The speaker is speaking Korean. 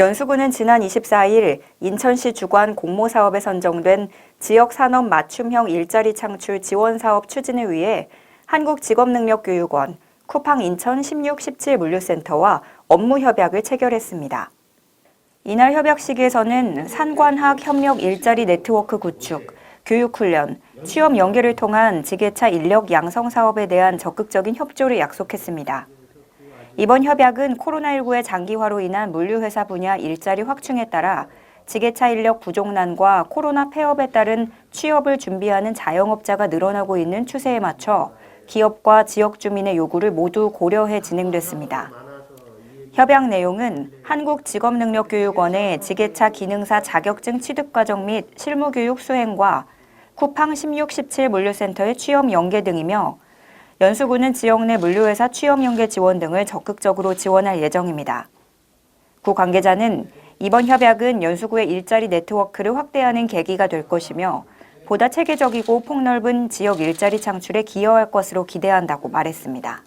연수구는 지난 24일 인천시 주관 공모 사업에 선정된 지역 산업 맞춤형 일자리 창출 지원 사업 추진을 위해 한국직업능력교육원, 쿠팡 인천 16, 17 물류센터와 업무 협약을 체결했습니다. 이날 협약식에서는 산관학 협력 일자리 네트워크 구축, 교육훈련, 취업 연계를 통한 지게차 인력 양성 사업에 대한 적극적인 협조를 약속했습니다. 이번 협약은 코로나19의 장기화로 인한 물류회사 분야 일자리 확충에 따라 지게차 인력 부족난과 코로나 폐업에 따른 취업을 준비하는 자영업자가 늘어나고 있는 추세에 맞춰 기업과 지역 주민의 요구를 모두 고려해 진행됐습니다. 협약 내용은 한국직업능력교육원의 지게차 기능사 자격증 취득 과정 및 실무교육 수행과 쿠팡 16, 17 물류센터의 취업 연계 등이며 연수구는 지역 내 물류회사 취업 연계 지원 등을 적극적으로 지원할 예정입니다. 구 관계자는 이번 협약은 연수구의 일자리 네트워크를 확대하는 계기가 될 것이며 보다 체계적이고 폭넓은 지역 일자리 창출에 기여할 것으로 기대한다고 말했습니다.